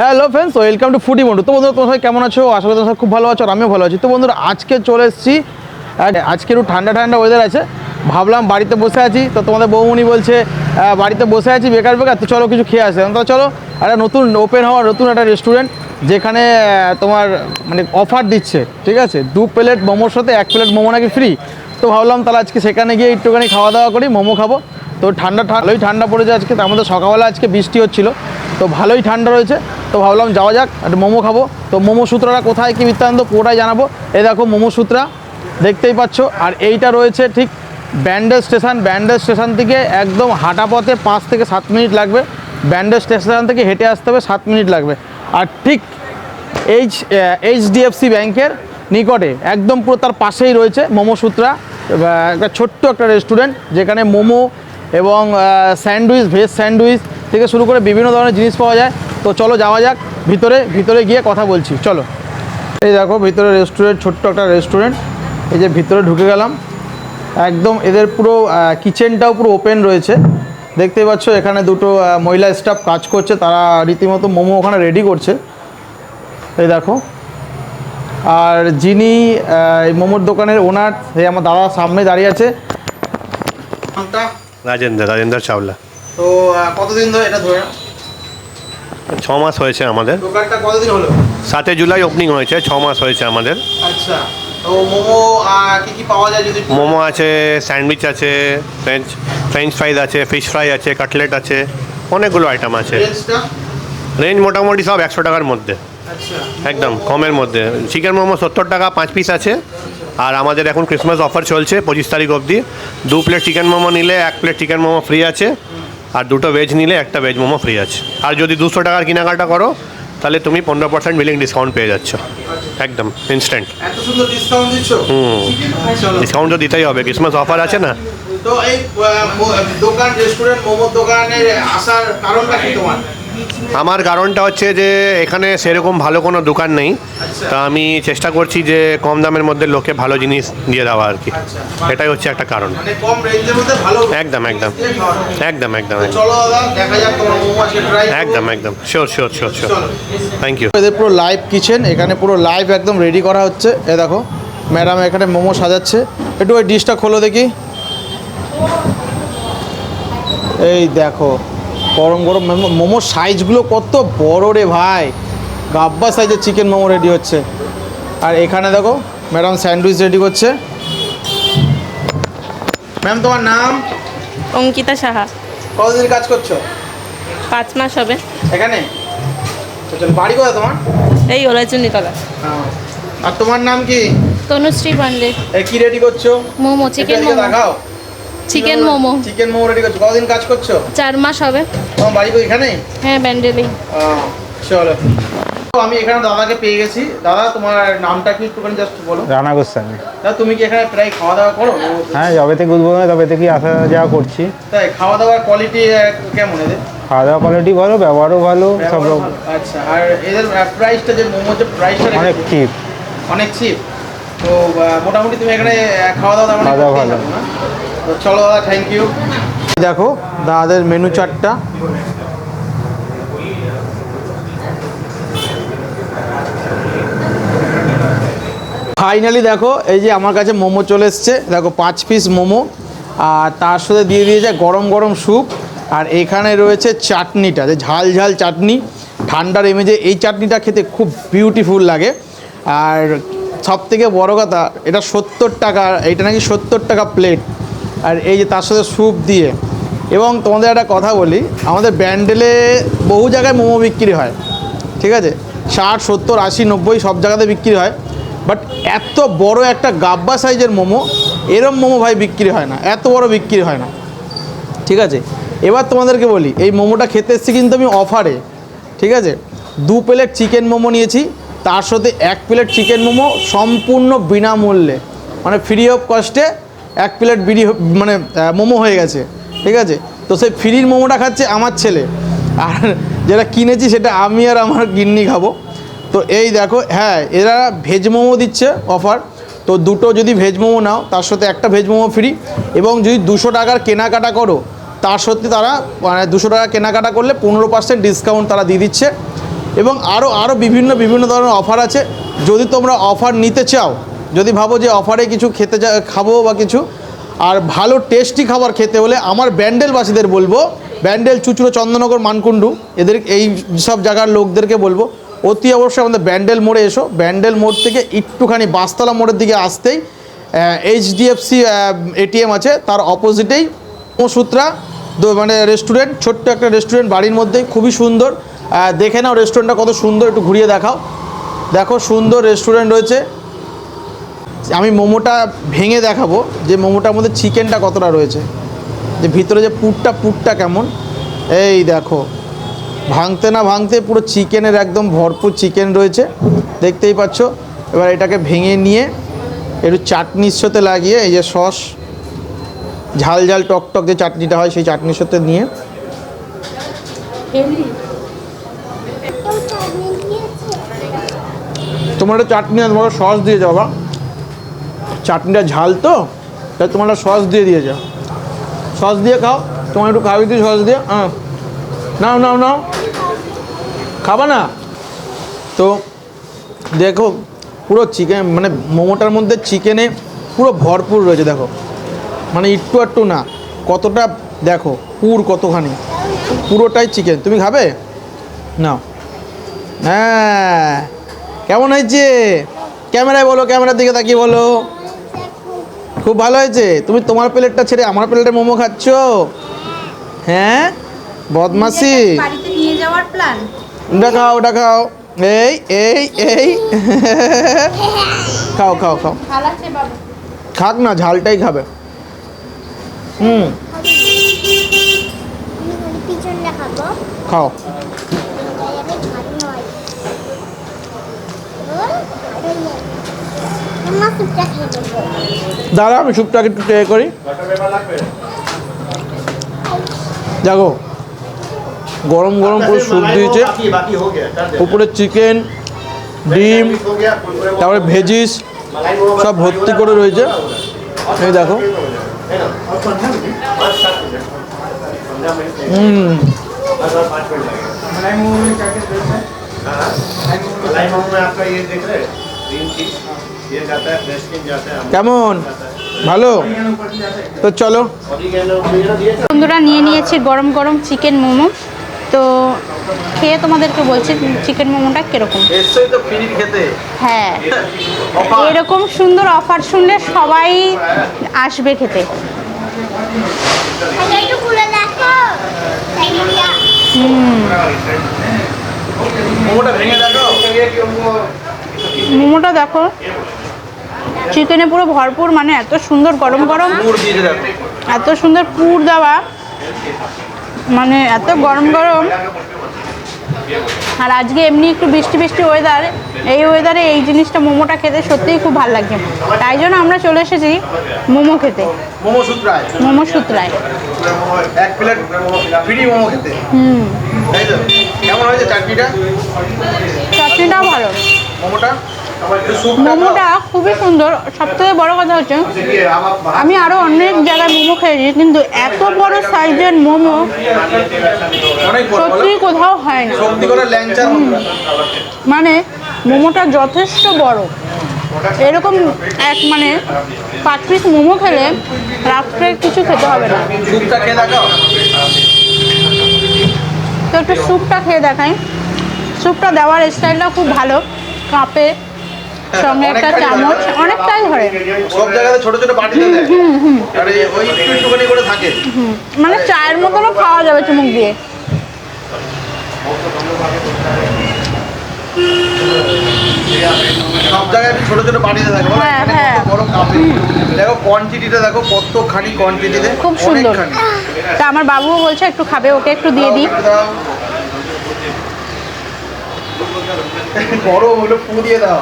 Hello friends welcome to foodie বন্ধু তো বন্ধুরা, তোমার কেমন আছো? আশা করি তোমরা খুব ভালো আছো আর আমিও ভালো আছি। তো বন্ধুরা, আজকে চলে এসেছি আজকে একটু ঠান্ডা ঠান্ডা ওয়েদার আছে। ভাবলাম বাড়িতে বসে আছি। তো তোমাদের বৌমনি বলছে বাড়িতে বসে আছি, বেকার বেকার। তো চলো কিছু খেয়ে আসে। তো চলো, একটা নতুন ওপেন হওয়া, নতুন একটা রেস্টুরেন্ট যেখানে তোমার মানে অফার দিচ্ছে। ঠিক আছে? দু প্লেট মোমোর সাথে এক প্লেট মোমো নাকি ফ্রি তো ভাবলাম তাহলে আজকে সেখানে গিয়ে একটুখানি খাওয়া দাওয়া করি, মোমো খাব। তো ঠান্ডা ভালোই ঠান্ডা পড়েছে আজকে। তার মধ্যে সকালবেলা আজকে বৃষ্টি হচ্ছিল। তো ভালোই ঠান্ডা রয়েছে, তো ভাবলাম যাওয়া যাক, একটা মোমো খাব। তো মোমো সূত্রটা কোথায় কী বৃত্তান্ত পুরোটাই জানাব। এ দেখো মোমো সূত্রা, দেখতেই পাচ্ছ। আর এইটা রয়েছে ঠিক ব্যান্ডেল স্টেশন ব্যান্ডেল স্টেশন থেকে একদম হাঁটা পথে পাঁচ থেকে সাত মিনিট লাগবে। ব্যান্ডেল স্টেশন থেকে হেঁটে আসতে হবে, সাত মিনিট লাগবে। আর ঠিক এইচ এইচডিএফসি ব্যাংকের নিকটে, একদম পুরো তার পাশেই রয়েছে মোমো সূত্রা। একটা ছোট্ট একটা রেস্টুরেন্ট, যেখানে মোমো এবং স্যান্ডউইচ, ভেজ স্যান্ডউইচ থেকে শুরু করে বিভিন্ন ধরনের জিনিস পাওয়া যায়। তো চলো যাওয়া যাক, ভিতরে ভিতরে গিয়ে কথা বলছি, চলো। এই দেখো, ভিতরে রেস্টুরেন্ট ছোট্ট একটা রেস্টুরেন্ট এই যে ভিতরে ঢুকে গেলাম। একদম এদের পুরো কিচেনটাও পুরো ওপেন রয়েছে। দেখতেই পাচ্ছ, এখানে দুটো মহিলা স্টাফ কাজ করছে। তারা রীতিমতো মোমো ওখানে রেডি করছে। এই দেখো। আর যিনি এই মোমোর দোকানের ওনার সেই আমার দাদা সামনে দাঁড়িয়ে আছে। রাজেন্দ্র রাজেন্দ্র চাওলা। তো কতদিন ধরে এটা ধরে? ছ মাস হয়েছে আমাদের। দোকানটা কতদিন হলো? সাতই জুলাই ওপেনিং হয়েছে ছ মাস হয়েছে আমাদের। আচ্ছা তো মোমো কি কি পাওয়া যায় যদি মোমো আছে স্যান্ডউইচ আছে ফ্রেঞ্চ ফ্রেঞ্চ ফ্রাইজ আছে ফিশ ফ্রাই আছে কাটলেট আছে অনেকগুলো আইটেম আছে। রেঞ্জ মোটামুটি সব একশো টাকার মধ্যে। আচ্ছা। একদম কমের মধ্যে। চিকেন মোমো সত্তর টাকা পাঁচ পিস আছে। আর আমাদের এখন ক্রিসমাস অফার চলছে পঁচিশ তারিখ অবধি। দু প্লেট চিকেন মোমো নিলে এক প্লেট চিকেন মোমো ফ্রি আছে। আর দুটো ভেজ নিলে একটা ভেজ মোমো ফ্রি আছে। আর যদি দুশো টাকার কেনাকাটা করো তাহলে তুমি পনেরো পার্সেন্ট বিলিং ডিসকাউন্ট পেয়ে যাচ্ছ। একদম ইনস্ট্যান্ট হুম। ডিসকাউন্ট তো দিতেই হবে ক্রিসমাস অফার আছে না? তো এই দোকান রেস্টুরেন্ট মোমোর দোকানে আসার কারণটা কি তোমার? আমার কারণটা হচ্ছে যে এখানে সেরকম ভালো কোনো দোকান নেই। তা আমি চেষ্টা করছি যে কম দামের মধ্যে লোকে ভালো জিনিস দিয়ে দেওয়া আর কি। এটাই হচ্ছে একটা কারণ। মানে কম রেঞ্জের মধ্যে ভালো একদম একদম। একদম একদম একদম। চলো দাদা দেখা যাক তোমার মোমো আজকে ট্রাই একদম একদম। Sure sure sure sure thank you এদের পুরো লাইভ কিচেন এখানে পুরো লাইভ একদম রেডি করা হচ্ছে। এ দেখো ম্যাডাম এখানে মোমো সাজাচ্ছে। একটু ওই ডিশটা খোলো দেখি। এই দেখো। গরম গরম মোমো- মোমোর সাইজগুলো কত বড় রে ভাই। গাব্বা সাইজের চিকেন মোমো রেডি হচ্ছে। আর এখানে দেখো ম্যাডাম স্যান্ডউইচ রেডি করছে। ম্যাম তোমার নাম? অঙ্কিতা সাহা। কতদিন কাজ করছ? পাঁচ মাস হবে। এখানে? বাড়ি কোথায় তোমার? এই ওলাচুনিতলা হ্যাঁ। আর তোমার নাম কি? তনুশ্রী পান্ডে। এ কি রেডি করছ? মোমো চিকেন মোমো। দেখাও chicken momo. Chicken momo ready করছ? কতদিন কাজ করছ? চার মাস হবে। তোমার বাড়ি এখানে হ্যাঁ ব্যান্ডেলি চলো। তো আমি এখানে দাদাকে পেয়ে গেছি। দাদা তোমার নামটা কি একটুখানি জাস্ট বলো। রানা গোস্বামী। দাদা তুমি কি এখানে প্রায় খাওয়া দাওয়া করো? হ্যাঁ যবে থেকে উদ্বোধন তবে থেকেই আসা যাওয়া করছি। তাই খাওয়া দাওয়ার কোয়ালিটি কেমন এদের? খাওয়া দাওয়া কোয়ালিটি ভালো ব্যবহারও ভালো সব রকম। আচ্ছা আর এদের প্রাইসটা যে মোমো যে প্রাইসটা অনেক চিপ অনেক চিপ তো মোটামুটি তুমি এখানে খাওয়া দাওয়া খাওয়া দাওয়া ভালো। চলো থ্যাংক ইউ দেখো, দাদাদের মেনু চার্টটা ফাইনালি দেখো, এই যে আমার কাছে মোমো চলে এসছে। দেখো, পাঁচ পিস মোমো। আর তার সাথে দিয়ে দিয়েছে গরম গরম স্যুপ। আর এখানে রয়েছে চাটনিটা, যে ঝাল ঝাল চাটনি। ঠান্ডার এমেজে এই চাটনিটা খেতে খুব বিউটিফুল লাগে। আর সব থেকে বড়ো কথা, এটা সত্তর টাকা, এটা নাকি সত্তর টাকা প্লেট আর এই যে তার সাথে স্যুপ দিয়ে। এবং তোমাদের একটা কথা বলি, আমাদের ব্যান্ডেলে বহু জায়গায় মোমো বিক্রি হয়, ঠিক আছে? ষাট, সত্তর, আশি, নব্বই সব জায়গাতে বিক্রি হয়। বাট এত বড় একটা গাব্বা সাইজের মোমো, এরম মোমো ভাই বিক্রি হয় না, এত বড় বিক্রি হয় না, ঠিক আছে? এবার তোমাদেরকে বলি, এই মোমোটা খেতে এসেছি কিন্তু আমি অফারে, ঠিক আছে? দু প্লেট চিকেন মোমো নিয়েছি, তার সাথে এক প্লেট চিকেন মোমো সম্পূর্ণ বিনামূল্যে মানে ফ্রি অফ কস্টে এক প্লেট বিড়ি মানে মোমো হয়ে গেছে, ঠিক আছে? তো সেই ফ্রির মোমোটা খাচ্ছে আমার ছেলে। আর যেটা কিনেছি সেটা আমি আর আমার গিন্নি খাব। তো এই দেখো হ্যাঁ এরা ভেজ মোমো দিচ্ছে অফার। তো দুটো যদি ভেজ মোমো নাও, তার সাথে একটা ভেজ মোমো ফ্রি। এবং যদি দুশো টাকার কেনাকাটা করো, তার সত্যি তারা মানে দুশো টাকা কেনাকাটা করলে পনেরো পার্সেন্ট ডিসকাউন্ট তারা দিয়ে দিচ্ছে। এবং আরও আরও বিভিন্ন বিভিন্ন ধরনের অফার আছে। যদি তোমরা অফার নিতে চাও যদি ভাবো যে অফারে কিছু খেতে চা খাব বা কিছু, আর ভালো টেস্টি খাবার খেতে হলে আমার ব্যান্ডেলবাসীদের বলব, ব্যান্ডেল, চুচুড়ো, চন্দননগর, মানকুণ্ডু, এদের এই সব জায়গার লোকদেরকে বলব, অতি অবশ্যই আমাদের ব্যান্ডেল মোড়ে এসো, ব্যান্ডেল মোড় থেকে একটুখানি বাসতলা মোড়ের দিকে আসতেই এইচডিএফসি এটিএম আছে, তার অপোজিটেই সূত্রা মানে রেস্টুরেন্ট, ছোট্ট একটা রেস্টুরেন্ট বাড়ির মধ্যেই, খুবই সুন্দর। দেখে নাও রেস্টুরেন্টটা কত সুন্দর, একটু ঘুরিয়ে দেখাও। দেখো সুন্দর রেস্টুরেন্ট রয়েছে। আমি মোমোটা ভেঙে দেখাবো যে মোমোটার মধ্যে চিকেনটা কতটা রয়েছে। যে ভিতরে যে পুরটা পুরটা কেমন? এই দেখো ভাঙতে না ভাঙতে পুরো চিকেনের একদম ভরপুর চিকেন রয়েছে। দেখতেই পাচ্ছ এবার এটাকে ভেঙে নিয়ে একটু চাটনির সাথে লাগিয়ে এই যে সস ঝাল ঝাল টক টক যে চাটনিটা হয় সেই চাটনির সাথে নিয়ে তোমার একটা চাটনি তোমাকে সস দিয়ে যাও বা চাটনিটা ঝাল তো, তাই তোমার সস দিয়ে দিয়ে যাও। সস দিয়ে খাও, তোমার একটু খাবি তুই সস দিয়ে? হ্যাঁ নাও নাও নাও। খাবা না? তো দেখো, পুরো চিকেন মানে মোমোটার মধ্যে চিকেনে পুরো ভরপুর রয়েছে, দেখো। মানে একটু একটু না, কতটা, দেখো, পুর কতখানি। পুরোটাই চিকেন। তুমি খাবে? নাও। হ্যাঁ। কেমন হয়েছে? ক্যামেরায় বলো, ক্যামেরার দিকে তাকিয়ে বলো। খুব ভালো হয়েছে। তুমি তোমার প্লেটটা ছেড়ে আমার প্লেটে মোমো খাচ্ছ? হ্যাঁ? বদমাসি বাড়িতে নিয়ে যাওয়ার প্ল্যান ওটা খাও ওটা খাও। এই এই এই। খাও খাও খাও। খাক না ঝালটাই খাবে। হুম। খাও আমি ভালো নয় ও ভালো নেই আমার সুপটা খেয়ে দেবো দাঁড়া আমি স্যুপটাকে একটু ট্রে করি। দেখো গরম গরম পুরো স্যুপ দিয়েছে। উপরে চিকেন ডিম তারপরে ভেজিস সব ভর্তি করে রয়েছে। এই দেখো। হুম। কেমন? ভালো? তো চলো। বন্ধুরা নিয়ে নিয়েছি গরম গরম চিকেন মোমো। তো খেয়ে তোমাদেরকে বলছি চিকেন মোমোটা কীরকম। এসছই তো ফিরি খেতে। হ্যাঁ। এরকম সুন্দর অফার শুনলে সবাই আসবে খেতে। একটু খুলে দেখো সাইডিয়া মোমোটা ভেঙে দেখো। মোমোটা দেখো। চিকেনে পুরো ভরপুর মানে এত সুন্দর গরম গরম এত সুন্দর পুর দেওয়া মানে এত গরম গরম। আর আজকে এমনি একটু বৃষ্টি বৃষ্টি ওয়েদার এই ওয়েদারে এই জিনিসটা মোমোটা খেতে সত্যিই খুব ভালো লাগছে তাই জন্য আমরা চলে এসেছি মোমো খেতে। মোমো সুত্রায়। মোমো সুতরায়। এক প্লেট ফ্রি মোমো খেতে। হুম। তাই কেমন হয়েছে চাটনিটা? চাটনিটাও ভালো। মোমোটা। মোমোটা খুবই সুন্দর। সব থেকে বড় কথা হচ্ছে আমি আরও অনেক জায়গায় মোমো খেয়েছি কিন্তু এত বড় সাইজের মোমো সত্যিই কোথাও হয় না। সত্যি। মানে মোমোটা যথেষ্ট বড়। এরকম এক মানে পাঁচ পিস মোমো খেলে রাত্রে কিছু খেতে হবে না। তো একটু স্যুপটা খেয়ে দেখাই। স্যুপটা দেওয়ার স্টাইলটা খুব ভালো। কাপে সঙ্গে একটা চামচ অনেকটাই ধরে। সব জায়গাতে ছোট ছোট বাটিতে দেয় আর ওই একটু একটুখানি করে থাকে। মানে চায়ের মতনও খাওয়া যাবে চুমুক দিয়ে। সব জায়গায় ছোট ছোট বাটিতে থাকে। হ্যাঁ, হ্যাঁ। বড় কাপে। দেখো কোয়ান্টিটিটা দেখো কতখানি কোয়ান্টিটিতে খুব সুন্দর। তা আমার বাবুও বলছে একটু খাবে ওকে একটু দিয়ে দিই। বড় হলো পু দিয়ে দাও।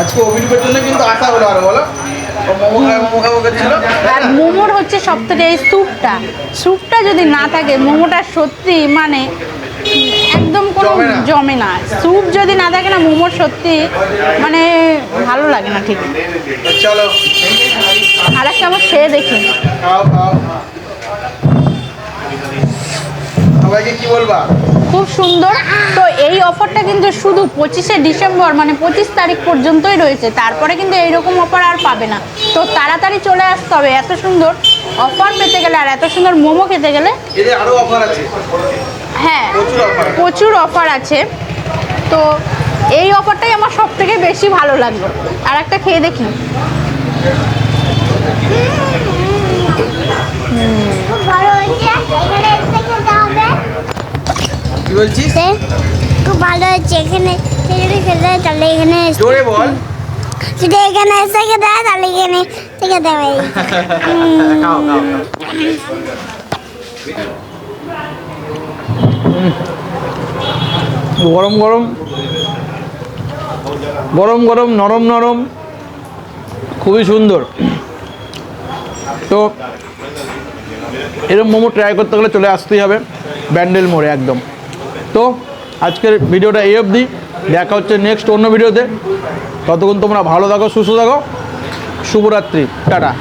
আজকে অভিনবের জন্য কিন্তু আসা হলো আর বলো। আর মোমোর হচ্ছে সব থেকে এই স্যুপটা। স্যুপটা যদি না থাকে মোমোটা সত্যি মানে একদম কোনো জমে না। জমে না। স্যুপ যদি না থাকে না মোমোর সত্যি মানে ভালো লাগে না ঠিক। চলো। আর একটা আমার খেয়ে দেখি খাও খাও সবাইকে কি বলবা? খুব সুন্দর। তো এই অফারটা কিন্তু শুধু পঁচিশে ডিসেম্বর মানে পঁচিশ তারিখ পর্যন্তই রয়েছে। তারপরে কিন্তু এইরকম অফার আর পাবে না। তো তাড়াতাড়ি চলে আসতে হবে এত সুন্দর অফার পেতে গেলে আর এত সুন্দর মোমো খেতে গেলে। আরও অফার আছে। হ্যাঁ প্রচুর অফার আছে। তো এই অফারটাই আমার সব থেকে বেশি ভালো লাগল। আর একটা খেয়ে দেখি। খুব ভালো হয়েছে এখানে এসে খেতে হবে খুব ভালো হয়েছে এখানে এখানে খেতে তাহলে এখানে জোরে বল। যদি এখানে এসে খেতে হয় তাহলে এখানে খাও খাও গরম গরম। গরম গরম নরম নরম। খুবই সুন্দর। তো এরকম মোমো ট্রাই করতে গেলে চলে আসতেই হবে। ব্যান্ডেল মোড়ে একদম। তো আজকের ভিডিওটা এই অবধি। দেখা হচ্ছে নেক্সট অন্য ভিডিওতে। ততক্ষণ তোমরা ভালো থাকো, সুস্থ থাকো। শুভরাত্রি। টাটা।